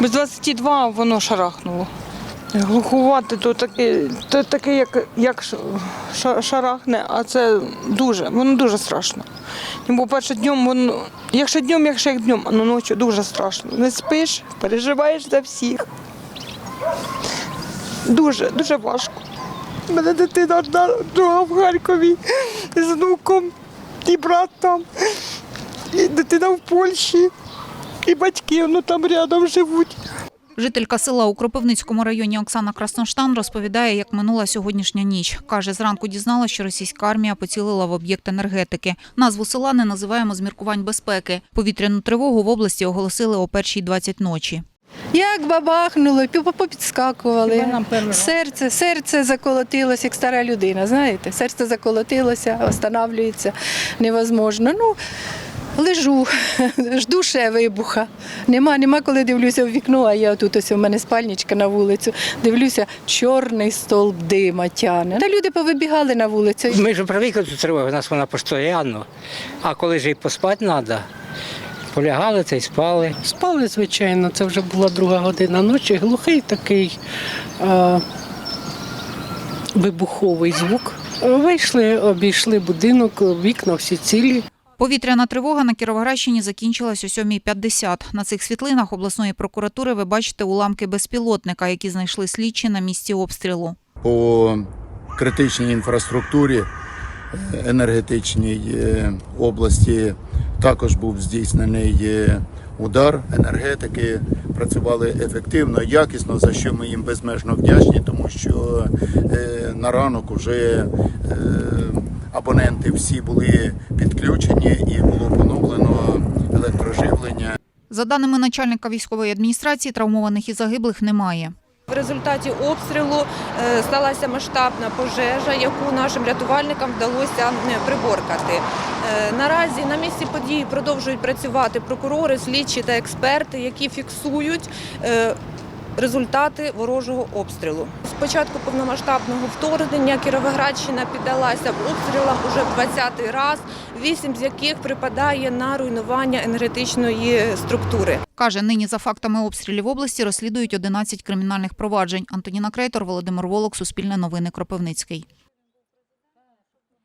Без 22 воно шарахнуло. Глухувати то таке, то таке як, як шарахне, а це дуже, воно дуже страшно. І, По-перше, днем воно, якщо днем, якщо як днем, а ночі дуже страшно. Не спиш, переживаєш за всіх. Дуже, дуже важко. У мене дитина одна, друга в Харкові з внуком, і брат там, і дитина в Польщі, і батьки ну, там рядом живуть. Жителька села у Кропивницькому районі Оксана Красноштан розповідає, як минула сьогоднішня ніч. Каже, зранку дізналася, що російська армія поцілила в об'єкт енергетики. Назву села не називаємо з міркувань безпеки. Повітряну тривогу в області оголосили о першій 20 ночі. Як бабахнуло, пі- попідскакували. Серце, серце заколотилося, як стара людина, знаєте. Серце заколотилося, останавлюється невозможно. Ну, лежу, жду ще вибуха. Нема, нема коли дивлюся в вікно, а я тут ось у мене спальничка на вулицю. Дивлюся, чорний стовп дима тяне. Та люди повибігали на вулицю. Ми ж привикли до тривоги, у нас вона постійно. А коли ж і поспати треба, полягали та й спали. Спали, звичайно, це вже була друга година ночі. Глухий такий е, вибуховий звук. Вийшли, обійшли будинок, вікна всі цілі. Повітряна тривога на Кіровоградщині закінчилась о 7.50. На цих світлинах обласної прокуратури ви бачите уламки безпілотника, які знайшли слідчі на місці обстрілу. по критичній інфраструктурі е, енергетичній е, області також був здійснений е, удар. Енергетики працювали ефективно, якісно, за що ми їм безмежно вдячні, тому що на ранок уже е, абоненти всі були підключені і було поновлено електроживлення. За даними начальника військової адміністрації, травмованих і загиблих немає. В результаті обстрілу е, сталася масштабна пожежа, яку нашим рятувальникам вдалося приборкати. Е, Наразі на місці події продовжують працювати прокурори, слідчі та експерти, які фіксують е, результати ворожого обстрілу. З початку повномасштабного вторгнення Кіровоградщина піддалася обстрілам уже в 20-й раз, вісім з яких припадає на руйнування енергетичної структури. Каже, нині за фактами обстрілів області розслідують 11 кримінальних проваджень. Антоніна Крейтор, Володимир Волок, Суспільне новини, Кропивницький.